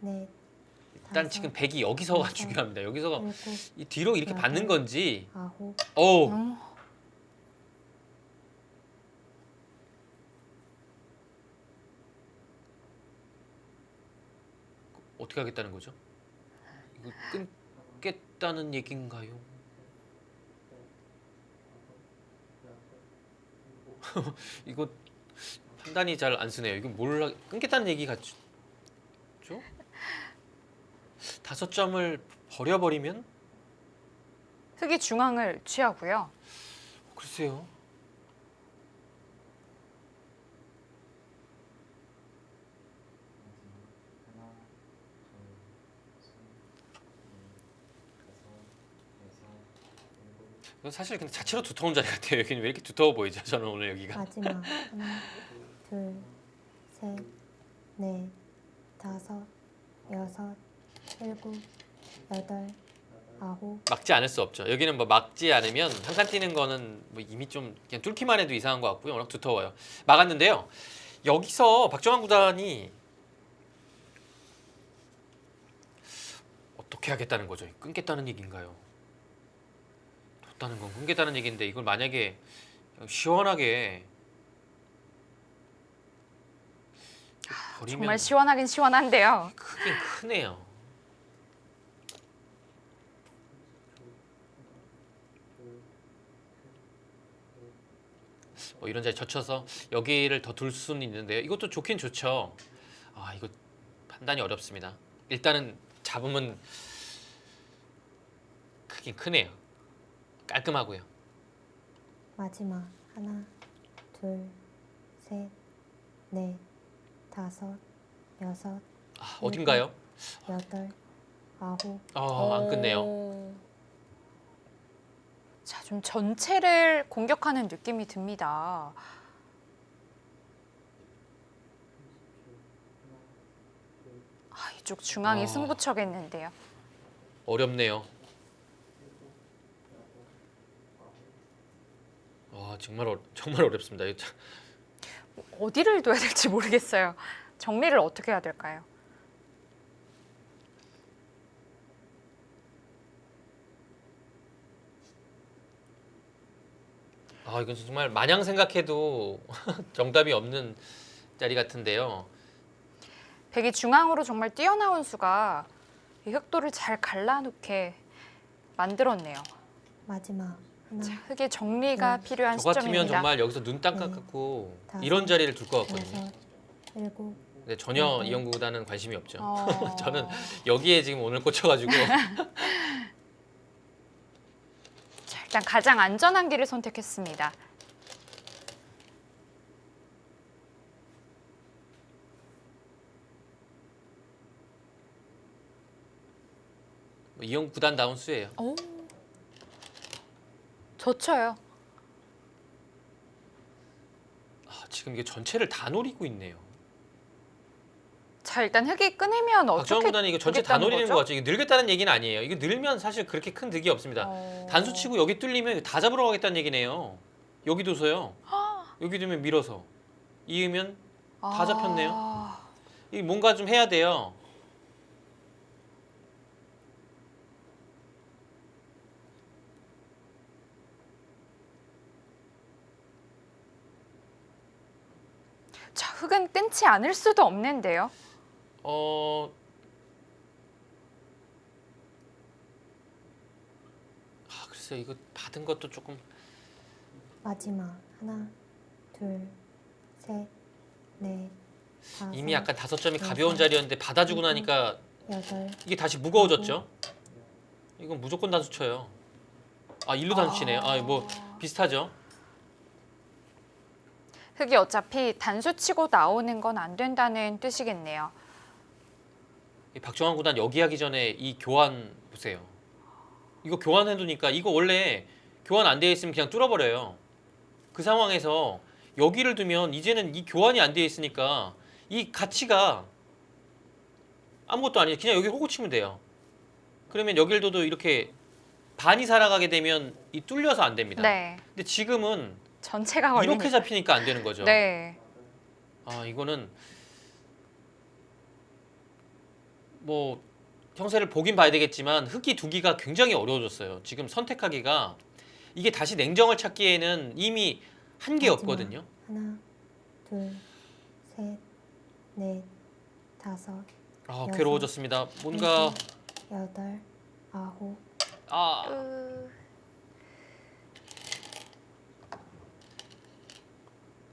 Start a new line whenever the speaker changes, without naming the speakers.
넷,
일단
다섯,
지금 백이 여기서가
여섯,
중요합니다. 여기서가
일곱,
이 뒤로 이렇게
여덟,
받는 건지.
아홉,
오,
음.
어떻게 하겠다는 거죠? 이거 끊겠다는 얘기인가요? 이거 판단이 잘 안 쓰네요. 이거 뭘 하- 끊겠다는 얘기 같죠? 다섯 점을 버려버리면
흑이 중앙을 취하고요.
글쎄요. 이건 사실 근데 자체로 두터운 자리 같아요. 여기는 왜 이렇게 두터워 보이죠? 저는 오늘 여기가
마지막 하나, 둘, 셋, 넷, 다섯, 여섯, 일곱, 여덟, 아홉,
막지 않을 수 없죠. 여기는 뭐 막지 않으면 한칸 뛰는 거는 뭐 이미 좀 그냥 뚫기만 해도 이상한 것 같고요. 워낙 두터워요. 막았는데요. 여기서 박정환 구단이 어떻게 하겠다는 거죠? 끊겠다는 얘기인가요? 뒀다는 건 끊겠다는 얘기인데 이걸 만약에 시원하게 버리면
정말 시원하긴 시원한데요.
크긴 크네요. 뭐 이런 자리 젖혀서 여기를 더 둘 수는 있는데요. 이것도 좋긴 좋죠. 아 이거 판단이 어렵습니다. 일단은 잡으면 크긴 크네요. 깔끔하고요.
마지막 하나, 둘, 셋, 넷, 다섯, 여섯,
아, 어딘가요?
여덟, 아홉,
어, 안 끝내요.
오. 자, 좀 전체를 공격하는 느낌이 듭니다. 아, 이쪽 중앙이
아.
승부처겠는데요.
어렵네요. 와 정말 어, 정말 어렵습니다. 이거 참-
어디를 둬야 될지 모르겠어요. 정리를 어떻게 해야 될까요?
아 이건 정말 마냥 생각해도 정답이 없는 자리 같은데요.
백이 중앙으로 정말 뛰어나온 수가 이 흑도를 잘 갈라놓게 만들었네요.
마지막 하나,
자, 흑의 정리가
네.
필요한
저 같으면
시점입니다.
정말 여기서 눈딱
네.
감고
다섯,
이런 자리를 둘 것 같거든요.
여섯, 일곱,
근데 전혀
네.
이영구 구단은 관심이 없죠.
어.
저는 여기에 지금 오늘 꽂혀가지고
자, 일단 가장 안전한 길을 선택했습니다.
뭐 이영구 구단 다운 수예요.
오. 젖혀요.
아, 지금 이게 전체를 다 노리고 있네요.
자, 일단 흑이 끊으면
박정환
어떻게
구단이 이거 전체 다 노리는
거죠?
것 같죠. 이게 늘겠다는 얘기는 아니에요. 이거 늘면 사실 그렇게 큰 득이 없습니다.
어.
단수 치고 여기 뚫리면 이거 다 잡으러 가겠다는 얘기네요. 여기 둬서요. 여기 두면 밀어서 이으면 다 잡혔네요.
아.
이 뭔가 좀 해야 돼요.
자, 흑은 끊지 않을 수도 없는데요.
어. 아 글쎄 이거 받은 것도 조금
마지막 하나, 둘, 셋, 넷, 다섯,
이미 약간 다섯 점이 가벼운 자리였는데 받아주고 나니까
여덟,
이게 다시 무거워졌죠. 이건 무조건 단수 쳐요. 아 일로 단수 치네요. 아 뭐 비슷하죠.
흑이 어차피 단수 치고 나오는 건 안 된다는 뜻이겠네요.
이 박정환 구단 여기 하기 전에 이 교환 보세요. 이거 교환해 두니까 이거 원래 교환 안 돼 있으면 그냥 뚫어버려요. 그 상황에서 여기를 두면 이제는 이 교환이 안 돼 있으니까 이 가치가 아무것도 아니에요. 그냥 여기 호구 치면 돼요. 그러면 여기를 둬도 이렇게 반이 살아가게 되면 이 뚫려서 안 됩니다.
네.
근데 지금은
전체가 걸리니까.
이렇게 잡히니까 안 되는 거죠.
네.
아 이거는 뭐 형세를 보긴 봐야 되겠지만 흑기 두기가 굉장히 어려워졌어요. 지금 선택하기가 이게 다시 냉정을 찾기에는 이미 한계였거든요.
하나, 둘, 셋, 넷, 다섯,
아
여섯,
괴로워졌습니다. 뭔가
일곱, 여덟, 아홉,
아
으,